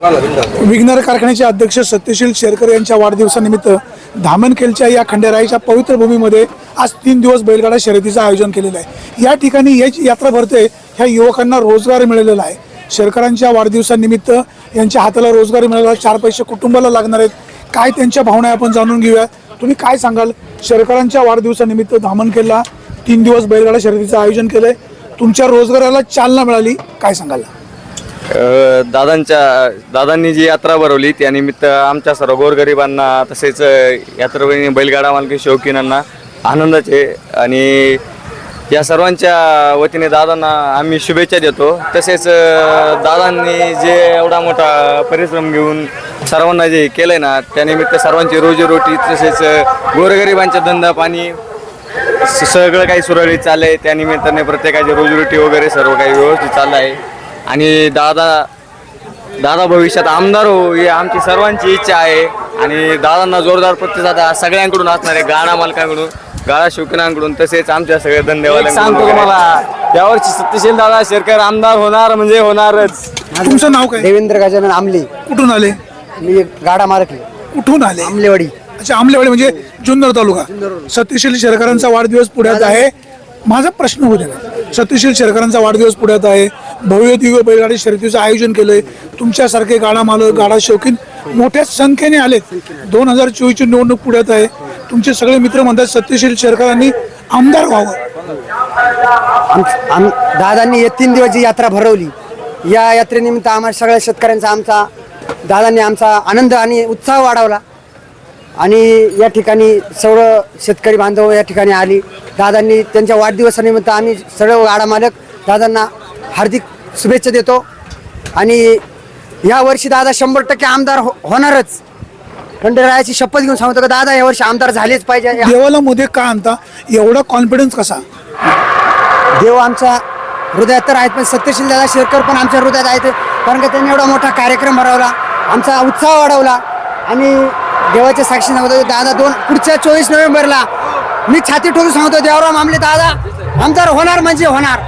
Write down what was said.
विघ्नर कारखान्याचे अध्यक्ष सत्यशील शेरकर यांच्या वाढदिवसानिमित्त धामणखेलच्या या खंडेराईच्या पवित्र भूमीमध्ये आज तीन दिवस बैलगाडा शर्यतीचं आयोजन केलेलं आहे. या ठिकाणी याची यात्रा भरते ह्या युवकांना रोजगार मिळालेला आहे. शेरकरांच्या वाढदिवसानिमित्त यांच्या हाताला रोजगार मिळाला चार पैसे कुटुंबाला लागणार आहेत. काय त्यांच्या भावना आहे आपण जाणून घेऊया. तुम्ही काय सांगाल? शेरकरांच्या वाढदिवसानिमित्त धामणखेलला तीन दिवस बैलगाडा शर्यतीचं आयोजन केलं आहे तुमच्या रोजगाराला चालना मिळाली काय सांगाल? दादांच्या दादांनी जी यात्रा भरवली त्यानिमित्त आमच्या सर्व गोरगरिबांना तसेच अ, बैलगाडा मालकी शौकीनांना आनंदाचे आणि या सर्वांच्या वतीने दादांना आम्ही शुभेच्छा देतो. तसेच दादांनी जे एवढा मोठा परिश्रम घेऊन सर्वांना जे केलं आहे ना त्यानिमित्त सर्वांची रोजीरोटी तसेच गोरगरिबांचा धंदा पाणी स- सगळं काही सुरळीत चाललं आहे त्यानिमित्ताने प्रत्येकाची रोजीरोटी वगैरे सर्व काही व्यवस्थित चाललं आहे आणि दादा दादा भविष्यात आमदार हो ही आमची सर्वांची इच्छा आहे. आणि दादांना जोरदार प्रतिसाद हा सगळ्यांकडून असणार आहे गाडा मालकांकडून गाडा शौकीनांकडून तसेच आमच्या सगळ्या एक धंदेवाल्यांकडून सांगतो. तुम्हाला यावर्षी सत्यशील दादा शेरकर आमदार होणार म्हणजे होणारच. तुमचं नाव काय? देवेंद्र गजानन आमले. कुठून आले? मी गाडा मारकले कुठून आले? आमलेवाडी. अच्छा आमलेवाडी म्हणजे जुन्नर तालुका. सत्यशील शेरकरांचा वाढदिवस पुढ्यात आहे. माझा प्रश्न होते ना. सत्यशील शेरकरांचा वाढदिवस पुढ्यात आहे. भव्य दिव्य बैलगाडी शर्यतीचं आयोजन केलंय. तुमच्यासारखे गाडा मालक गाडा शौकीन मोठ्या संख्येने आलेत. दोन हजार चोवीसची निवडणूक पुढ्यात आहे. तुमचे सगळे मित्र म्हणतात सत्यशील शेरकरांनी आमदार व्हावं. आम दादांनी हे तीन दिवस जी यात्रा भरवली या यात्रेनिमित्त आम्हाला सगळ्या शेतकऱ्यांचा आमचा दादांनी आमचा आनंद आणि उत्साह वाढवला. आणि या ठिकाणी सर्व शेतकरी बांधव या ठिकाणी आली. दादांनी त्यांच्या वाढदिवसानिमित्त आम्ही सर्व गाडा मालक दादांना हार्दिक शुभेच्छा देतो. आणि या वर्षी दादा शंभर टक्के आमदार हो होणारच. खंडेरायाची शपथ घेऊन सांगतो का दादा या वर्षी आमदार झालेच पाहिजे. देवाला मध्ये का आणता? एवढा कॉन्फिडन्स कसा? देव आमच्या हृदयात तर आहेत पण सत्यशील दादा शेरकर पण आमच्या हृदयात आहेत कारण का त्यांनी एवढा मोठा कार्यक्रम भरवला आमचा उत्साह वाढवला. आणि देवाच्या साक्षी सांगतो दादा दोन पुढच्या चोवीस नोव्हेंबरला मी छाती ठोकून सांगतो देवराम आमले दादा आमदार होणार म्हणजे होणार.